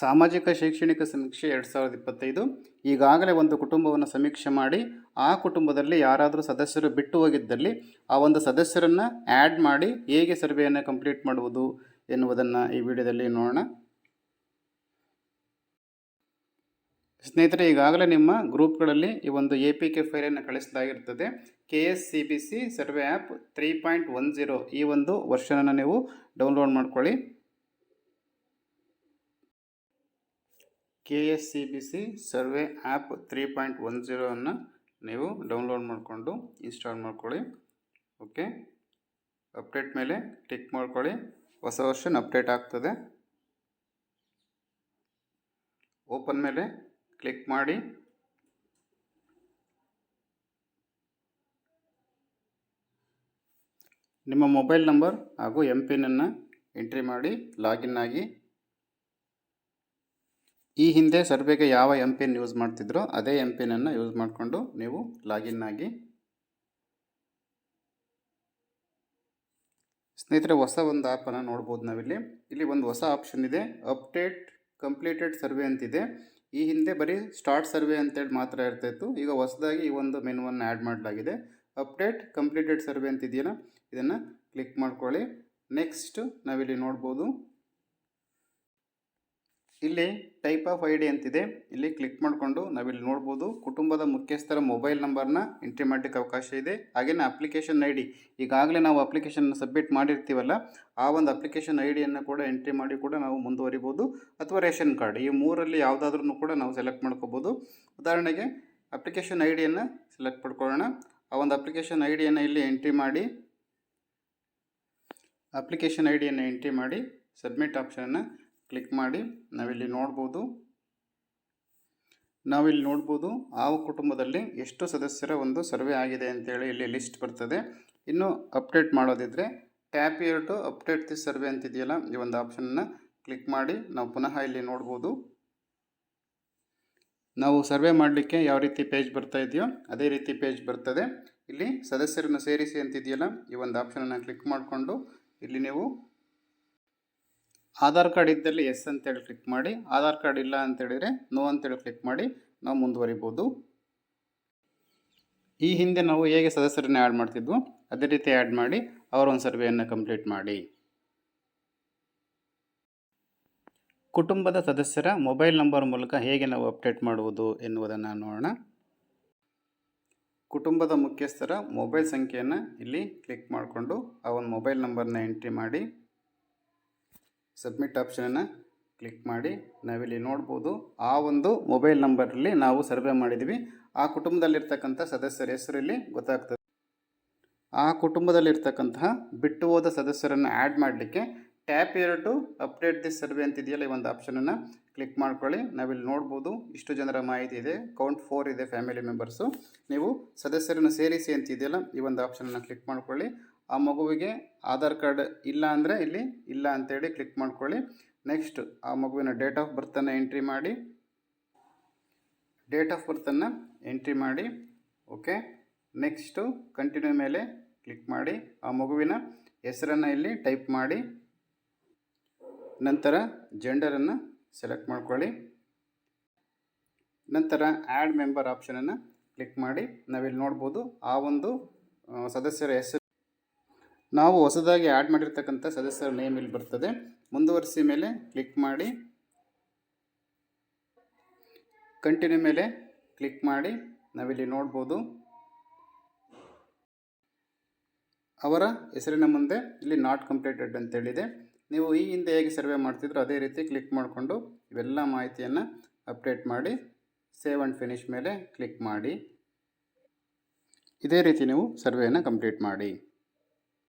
ಸಾಮಾಜಿಕ ಶೈಕ್ಷಣಿಕ ಸಮೀಕ್ಷೆ ಎರಡು ಸಾವಿರದ ಇಪ್ಪತ್ತೈದು. ಈಗಾಗಲೇ ಒಂದು ಕುಟುಂಬವನ್ನು ಸಮೀಕ್ಷೆ ಮಾಡಿ, ಆ ಕುಟುಂಬದಲ್ಲಿ ಯಾರಾದರೂ ಸದಸ್ಯರು ಬಿಟ್ಟು ಹೋಗಿದ್ದಲ್ಲಿ ಆ ಒಂದು ಸದಸ್ಯರನ್ನು ಆ್ಯಡ್ ಮಾಡಿ ಹೇಗೆ ಸರ್ವೆಯನ್ನು ಕಂಪ್ಲೀಟ್ ಮಾಡುವುದು ಎನ್ನುವುದನ್ನು ಈ ವಿಡಿಯೋದಲ್ಲಿ ನೋಡೋಣ. ಸ್ನೇಹಿತರೆ, ಈಗಾಗಲೇ ನಿಮ್ಮ ಗ್ರೂಪ್ಗಳಲ್ಲಿ ಈ ಒಂದು ಎ ಪಿ ಕೆ ಫೈಲನ್ನು ಕಳಿಸಲಾಗಿರ್ತದೆ K S C B C survey app three point one zero ಈ ಒಂದು ವರ್ಷನನ್ನು ನೀವು ಡೌನ್ಲೋಡ್ ಮಾಡ್ಕೊಳ್ಳಿ. K S C B C survey app three point one ಜೀರೋವನ್ನು ನೀವು ಡೌನ್ಲೋಡ್ ಮಾಡಿಕೊಂಡು ಇನ್ಸ್ಟಾಲ್ ಮಾಡ್ಕೊಳ್ಳಿ. ಓಕೆ? ಅಪ್ಡೇಟ್ ಮೇಲೆ ಕ್ಲಿಕ್ ಮಾಡ್ಕೊಳ್ಳಿ. ಹೊಸ ವರ್ಷನ್ ಅಪ್ಡೇಟ್ ಆಗ್ತದೆ. ಓಪನ್ ಮೇಲೆ ಕ್ಲಿಕ್ ಮಾಡಿ. ನಿಮ್ಮ ಮೊಬೈಲ್ ನಂಬರ್ ಹಾಗೂ ಎಂ ಪಿನ್ನನ್ನು ಎಂಟ್ರಿ ಮಾಡಿ ಲಾಗಿನ್ ಆಗಿ ಈ ಹಿಂದೆ ಸರ್ವೆಗೆ ಯಾವ ಎಂ ಪಿನ್ ಯೂಸ್ ಮಾಡ್ತಿದ್ರೋ ಅದೇ ಎಂ ಪಿನನ್ನು ಯೂಸ್ ಮಾಡಿಕೊಂಡು ನೀವು ಲಾಗಿನ್ ಆಗಿ ಸ್ನೇಹಿತರೆ, ಹೊಸ ಒಂದು ಆ್ಯಪನ್ನು ನೋಡ್ಬೋದು ನಾವಿಲ್ಲಿ. ಇಲ್ಲಿ ಒಂದು ಹೊಸ ಆಪ್ಷನ್ ಇದೆ ಅಪ್ಡೇಟ್ ಕಂಪ್ಲೀಟೆಡ್ ಸರ್ವೆ ಅಂತಿದೆ. ಈ ಹಿಂದೆ ಬರೀ ಸ್ಟಾರ್ಟ್ ಸರ್ವೆ ಅಂತೇಳಿ ಮಾತ್ರ ಇರ್ತಾಯಿತ್ತು ಈಗ ಹೊಸದಾಗಿ ಈ ಒಂದು ಮೆನುವನ್ನು ಆ್ಯಡ್ ಮಾಡಲಾಗಿದೆ. ಅಪ್ಡೇಟ್ ಕಂಪ್ಲೀಟೆಡ್ ಸರ್ವೆ ಅಂತಿದೆಯಲ್ಲ, ಇದನ್ನು ಕ್ಲಿಕ್ ಮಾಡ್ಕೊಳ್ಳಿ. ನೆಕ್ಸ್ಟ್ ನಾವಿಲ್ಲಿ ನೋಡ್ಬೋದು. ಇಲ್ಲಿ ಟೈಪ್ ಆಫ್ ಐ ಡಿ ಅಂತಿದೆ. ಇಲ್ಲಿ ಕ್ಲಿಕ್ ಮಾಡಿಕೊಂಡು ನಾವಿಲ್ಲಿ ನೋಡ್ಬೋದು ಕುಟುಂಬದ ಮುಖ್ಯಸ್ಥರ ಮೊಬೈಲ್ ನಂಬರ್ನ ಎಂಟ್ರಿ ಮಾಡಲಿಕ್ಕೆ ಅವಕಾಶ ಇದೆ. ಹಾಗೆಯೇ ಅಪ್ಲಿಕೇಶನ್ ಐ ಡಿ ಈಗಾಗಲೇ ನಾವು ಅಪ್ಲಿಕೇಶನ್ ಸಬ್ಮಿಟ್ ಮಾಡಿರ್ತೀವಲ್ಲ, ಆ ಒಂದು ಅಪ್ಲಿಕೇಶನ್ ಐ ಡಿಯನ್ನು ಕೂಡ ಎಂಟ್ರಿ ಮಾಡಿ ಕೂಡ ನಾವು ಮುಂದುವರಿಬೋದು. ಅಥವಾ ರೇಷನ್ ಕಾರ್ಡ್ ಈ ಮೂರಲ್ಲಿ ಯಾವುದಾದ್ರೂ ಕೂಡ ನಾವು ಸೆಲೆಕ್ಟ್ ಮಾಡ್ಕೋಬೋದು. ಉದಾಹರಣೆಗೆ ಅಪ್ಲಿಕೇಶನ್ ಐ ಡಿಯನ್ನು ಸೆಲೆಕ್ಟ್ ಮಾಡ್ಕೊಳ್ಳೋಣ. ಆ ಒಂದು ಅಪ್ಲಿಕೇಶನ್ ಐ ಡಿಯನ್ನು ಇಲ್ಲಿ ಎಂಟ್ರಿ ಮಾಡಿ ಅಪ್ಲಿಕೇಶನ್ ಐ ಡಿಯನ್ನು ಎಂಟ್ರಿ ಮಾಡಿ ಸಬ್ಮಿಟ್ ಆಪ್ಷನನ್ನು ಕ್ಲಿಕ್ ಮಾಡಿ ನಾವಿಲ್ಲಿ ನೋಡ್ಬೋದು. ನಾವಿಲ್ಲಿ ನೋಡ್ಬೋದು ಆ ಕುಟುಂಬದಲ್ಲಿ ಎಷ್ಟು ಸದಸ್ಯರ ಒಂದು ಸರ್ವೆ ಆಗಿದೆ ಅಂತೇಳಿ ಇಲ್ಲಿ ಲಿಸ್ಟ್ ಬರ್ತದೆ. ಇನ್ನು update ಮಾಡೋದಿದ್ರೆ tap here to update this survey ಅಂತಿದೆಯಲ್ಲ, ಈ ಒಂದು ಆಪ್ಷನನ್ನು ಕ್ಲಿಕ್ ಮಾಡಿ ನಾವು ಪುನಃ ಇಲ್ಲಿ ನೋಡ್ಬೋದು. ನಾವು ಸರ್ವೆ ಮಾಡಲಿಕ್ಕೆ ಯಾವ ರೀತಿ ಪೇಜ್ ಬರ್ತಾ ಇದೆಯೋ ಅದೇ ರೀತಿ ಪೇಜ್ ಬರ್ತದೆ. ಇಲ್ಲಿ ಸದಸ್ಯರನ್ನು ಸೇರಿಸಿ ಅಂತಿದೆಯಲ್ಲ, ಈ ಒಂದು ಆಪ್ಷನನ್ನು ಕ್ಲಿಕ್ ಮಾಡಿಕೊಂಡು ಇಲ್ಲಿ ನೀವು ಆಧಾರ್ ಕಾರ್ಡ್ ಇದ್ದಲ್ಲಿ ಎಸ್ ಅಂತೇಳಿ ಕ್ಲಿಕ್ ಮಾಡಿ, ಆಧಾರ್ ಕಾರ್ಡ್ ಇಲ್ಲ ಅಂತೇಳಿದರೆ ನೋ ಅಂತೇಳಿ ಕ್ಲಿಕ್ ಮಾಡಿ, ನಾವು ಮುಂದುವರಿಬೋದು. ಈ ಹಿಂದೆ ನಾವು ಹೇಗೆ ಸದಸ್ಯರನ್ನ ಆ್ಯಡ್ ಮಾಡ್ತಿದ್ವು, ಅದೇ ರೀತಿ ಆ್ಯಡ್ ಮಾಡಿ, ಅವರ ಒಂದು ಸರ್ವೆಯನ್ನು ಕಂಪ್ಲೀಟ್ ಮಾಡಿ. ಕುಟುಂಬದ ಸದಸ್ಯರ ಮೊಬೈಲ್ ನಂಬರ್ ಮೂಲಕ ಹೇಗೆ ನಾವು ಅಪ್ಡೇಟ್ ಮಾಡುವುದು ಎನ್ನುವುದನ್ನು ನೋಡೋಣ. ಕುಟುಂಬದ ಮುಖ್ಯಸ್ಥರ ಮೊಬೈಲ್ ಸಂಖ್ಯೆಯನ್ನು ಇಲ್ಲಿ ಕ್ಲಿಕ್ ಮಾಡಿಕೊಂಡು, ಆ ಒಂದು ಮೊಬೈಲ್ ನಂಬರ್ನ ಎಂಟ್ರಿ ಮಾಡಿ. ಸಬ್ಮಿಟ್ ಆಪ್ಷನನ್ನು ಕ್ಲಿಕ್ ಮಾಡಿ ನಾವಿಲ್ಲಿ ನೋಡ್ಬೋದು ಆ ಒಂದು ಮೊಬೈಲ್ ನಂಬರಲ್ಲಿ ನಾವು ಸರ್ವೆ ಮಾಡಿದ್ವಿ. ಆ ಕುಟುಂಬದಲ್ಲಿರ್ತಕ್ಕಂಥ ಸದಸ್ಯರ ಹೆಸರು ಇಲ್ಲಿ ಗೊತ್ತಾಗ್ತದೆ. ಆ ಕುಟುಂಬದಲ್ಲಿರ್ತಕ್ಕಂತಹ ಬಿಟ್ಟು ಹೋದ ಸದಸ್ಯರನ್ನು ಆ್ಯಡ್ ಮಾಡಲಿಕ್ಕೆ tap here to update this survey ಅಂತಿದೆಯಲ್ಲ ಈ ಒಂದು ಆಪ್ಷನನ್ನು ಕ್ಲಿಕ್ ಮಾಡ್ಕೊಳ್ಳಿ. ನಾವಿಲ್ಲಿ ನೋಡ್ಬೋದು ಇಷ್ಟು ಜನರ ಮಾಹಿತಿ ಇದೆ. ಕೌಂಟ್ ಫೋರ್ ಇದೆ ಫ್ಯಾಮಿಲಿ ಮೆಂಬರ್ಸು ನೀವು ಸದಸ್ಯರನ್ನು ಸೇರಿಸಿ ಅಂತಿದೆಯಲ್ಲ ಈ ಒಂದು ಆಪ್ಷನನ್ನು ಕ್ಲಿಕ್ ಮಾಡ್ಕೊಳ್ಳಿ. ಆ ಮಗುವಿಗೆ ಆಧಾರ್ ಕಾರ್ಡ್ ಇಲ್ಲ ಅಂದರೆ ಇಲ್ಲಿ ಇಲ್ಲ ಅಂತೇಳಿ ಕ್ಲಿಕ್ ಮಾಡ್ಕೊಳ್ಳಿ. ನೆಕ್ಸ್ಟ್ ಆ ಮಗುವಿನ ಡೇಟ್ ಆಫ್ ಬರ್ತನ್ನು ಎಂಟ್ರಿ ಮಾಡಿ. ಡೇಟ್ ಆಫ್ ಬರ್ತನ್ನು ಎಂಟ್ರಿ ಮಾಡಿ. ಓಕೆ ನೆಕ್ಸ್ಟು ಕಂಟಿನ್ಯೂ ಮೇಲೆ ಕ್ಲಿಕ್ ಮಾಡಿ. ಆ ಮಗುವಿನ ಹೆಸರನ್ನು ಇಲ್ಲಿ ಟೈಪ್ ಮಾಡಿ. ನಂತರ ಜೆಂಡರನ್ನು ಸೆಲೆಕ್ಟ್ ಮಾಡ್ಕೊಳ್ಳಿ. ನಂತರ ಆ್ಯಡ್ ಮೆಂಬರ್ ಆಪ್ಷನನ್ನು ಕ್ಲಿಕ್ ಮಾಡಿ. ನಾವಿಲ್ಲಿ ನೋಡ್ಬೋದು ಆ ಒಂದು ಸದಸ್ಯರ ಹೆಸರು ನಾವು ಹೊಸದಾಗಿ ಆ್ಯಡ್ ಮಾಡಿರ್ತಕ್ಕಂಥ ಸದಸ್ಯರ ನೇಮ್ ಇಲ್ಲಿ ಬರ್ತದೆ. ಮುಂದುವರಿಸಿ ಮೇಲೆ ಕ್ಲಿಕ್ ಮಾಡಿ. ಕಂಟಿನ್ಯೂ ಮೇಲೆ ಕ್ಲಿಕ್ ಮಾಡಿ. ನಾವಿಲ್ಲಿ ನೋಡ್ಬೋದು. ಅವರ ಹೆಸರಿನ ಮುಂದೆ ಇಲ್ಲಿ ನಾಟ್ ಕಂಪ್ಲೀಟೆಡ್ ಅಂತೇಳಿದೆ. ನೀವು ಈ ಹಿಂದೆ ಹೇಗೆ ಸರ್ವೆ ಮಾಡ್ತಿದ್ರು ಅದೇ ರೀತಿ ಕ್ಲಿಕ್ ಮಾಡಿಕೊಂಡು ಇವೆಲ್ಲ ಮಾಹಿತಿಯನ್ನು ಅಪ್ಡೇಟ್ ಮಾಡಿ. ಸೇವ್ ಆ್ಯಂಡ್ ಫಿನಿಶ್ ಮೇಲೆ ಕ್ಲಿಕ್ ಮಾಡಿ. ಇದೇ ರೀತಿ ನೀವು ಸರ್ವೆಯನ್ನು ಕಂಪ್ಲೀಟ್ ಮಾಡಿ.